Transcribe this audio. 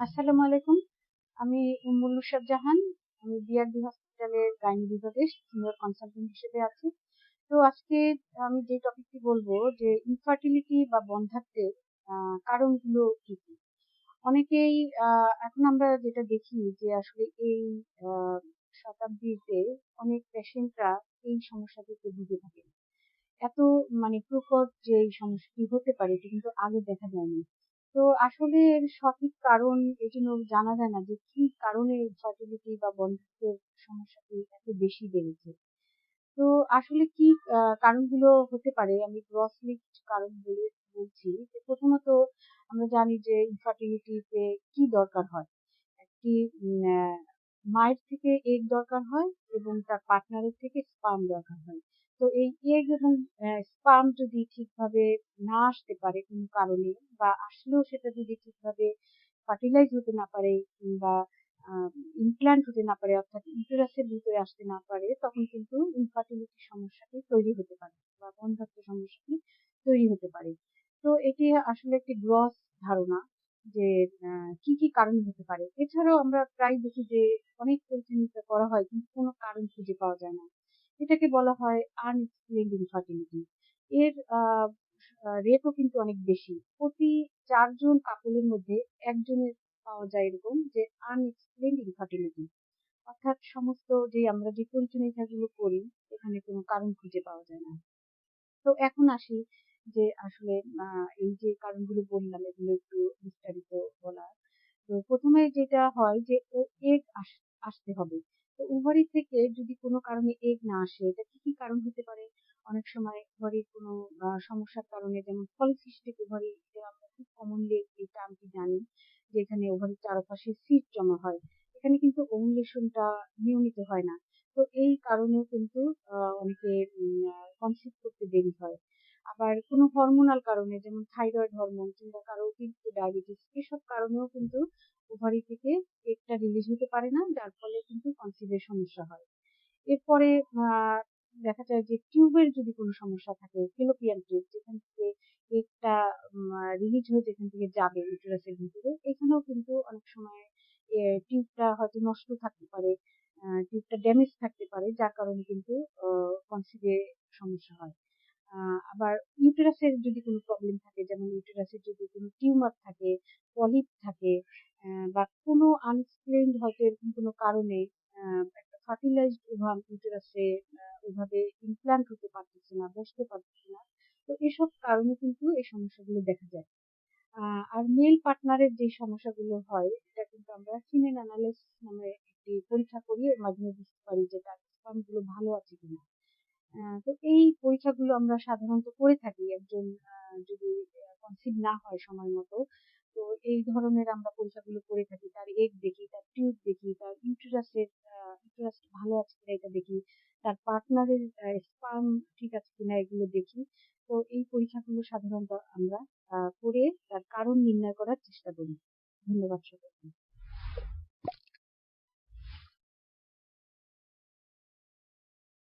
আসসালামু আলাইকুম। আমি উম্মুল নুসরাত জাহান আমি বিআরবি হসপিটালের গাইনি বিভাগের সিনিয়র কনসালটেন্ট হিসেবে আছি। তো আজকে আমি যে টপিকটি বলব যে ইনফার্টিলিটি বা বন্ধাত্বের কারণগুলো কি কি? অনেকেই এখন আমরা যেটা দেখি যে আসলে এই শতাব্দীতে অনেক পেশেন্টরা এই সমস্যাটিতে ভুগে থাকে। এত মানে প্রকট যে এই সমস্যাটি হতে পারে এটি কিন্তু আগে দেখা যায়নি। তো আসলে এর সঠিক কারণ এজন্য জন্য জানা যায় না যে কি কারণে ফার্টিলিটি বা বন্ধুত্বের সমস্যাটি এত বেশি বেড়েছে। তো আসলে কি কারণগুলো হতে পারে? আমি গ্রসলি কারণ বলে, বলছি। যে প্রথমত আমরা জানি যে ইনফার্টিলিটিতে কি দরকার হয়? একটি মায়ের থেকে এগ দরকার হয় এবং তার পার্টনারের থেকে স্পাম দরকার হয়। তো এই এগ এবং স্পাম যদি ঠিকভাবে না আসতে পারে কোনো কারণে বা আসলেও সেটা যদি ঠিকভাবে ফার্টিলাইজ হতে না পারে কিংবা ইমপ্ল্যান্ট হতে না পারে অর্থাৎ ইউটেরাসের ভিতরে আসতে না পারে, তখন কিন্তু ইনফার্টিলিটি সমস্যাটি তৈরি হতে পারে বা বন্ধাত্ম সমস্যাটি তৈরি হতে পারে। তো এটি আসলে একটি গ্রস ধারণা। যে কি কি কারণ হতে পারে? এছাড়াও আমরা প্রায় দেখি যে, অনেক পরীক্ষা করা হয় কিন্তু কোনো কারণ খুঁজে পাওয়া যায় না। এটাকে বলা হয় আনএক্সপ্লেন্ড ইনফার্টিলিটি এর রেটও কিন্তু অনেক বেশি। প্রতি চারজন কাপলের মধ্যে একজনের পাওয়া যায় এরকম যে আনএক্সপ্লেন্ড ইনফার্টিলিটি অর্থাৎ সমস্ত যে, আমরা যে পরিচর্যাগুলো করি, এখানে কোনো কারণ খুঁজে পাওয়া যায় না। তো এখন আসি যে, আসলে যেটা হয় যে এগ আসতে হবে। তো ওভারি থেকে যদি কোনো কারণে এগ না আসে, এটা কি কি কারণ হতে পারে? অনেক সময় ওভারির কোনো সমস্যার কারণে যেমন পলিসিস্টিক ওভারি আমরা খুব কমনলি এই টার্মটি জানি, যে এখানে ওভারির চারপাশে সিট জমা হয়। এখানে কিন্তু ওভুলেশনটা নিয়মিত হয় না। তো এই কারণেও কিন্তু অনেকে কনসিভ করতে দেরি হয়। আবার কোনো হরমোনাল কারণে, যেমন থাইরয়েড হরমোন কিংবা কারও কিন্তু ডায়াবেটিস এসব কারণেও কিন্তু ওভারি থেকে এগটা রিলিজ হতে পারে না, যার ফলে কিন্তু কনসিভের সমস্যা হয়। এরপরে দেখা যায় যে টিউবের যদি কোনো সমস্যা থাকে ফিলোপিয়ান টিউব যেখান থেকে এগটা রিলিজ হয়ে যেখান থেকে যাবে ইউটেরাসের ভিতরে, এখানেও কিন্তু অনেক সময় টিউবটা হয়তো নষ্ট থাকতে পারে টিউবটা ড্যামেজ থাকতে পারে, যার কারণে কিন্তু কনসিভে সমস্যা হয়। আবার ইউটেরাসের যদি কোনো প্রবলেম থাকে, যেমন ইউটেরাসের যদি কোনো টিউমার থাকে পলিপ থাকে আনএক্সপ্লেইনড হয়তো এরকম কোনো কারণে একটা ফার্টিলাইজড ওভাম ইউটেরাসে ওইভাবে ইমপ্ল্যান্ট হতে পারতেছে না, বসতে পারতেছে না। তো এসব কারণে কিন্তু এই সমস্যাগুলো দেখা যায়। আর মেল পার্টনারের যে সমস্যাগুলো হয়, এটা কিন্তু আমরা সিমেন অ্যানালিস নামে একটি পরীক্ষা করি, এর মাধ্যমে বুঝতে পারি যে তার স্পামগুলো ভালো আছে কিনা। তো এই পরীক্ষাগুলো আমরা সাধারণত করে থাকি, একজন যদি কনসিভ না হয় সময় মতো, তো এই ধরনের আমরা পরীক্ষাগুলো করে থাকি, তার এগ টিউব দেখি, তার ইউটেরাসের ইউটেরাস ভালো আছে কিনা এটা দেখি, তার পার্টনারের স্পার্ম ঠিক আছে কিনা এগুলো দেখি। তো এই পরীক্ষাগুলো সাধারণত আমরা করে তার কারণ নির্ণয় করার চেষ্টা করি। ধন্যবাদ সবাই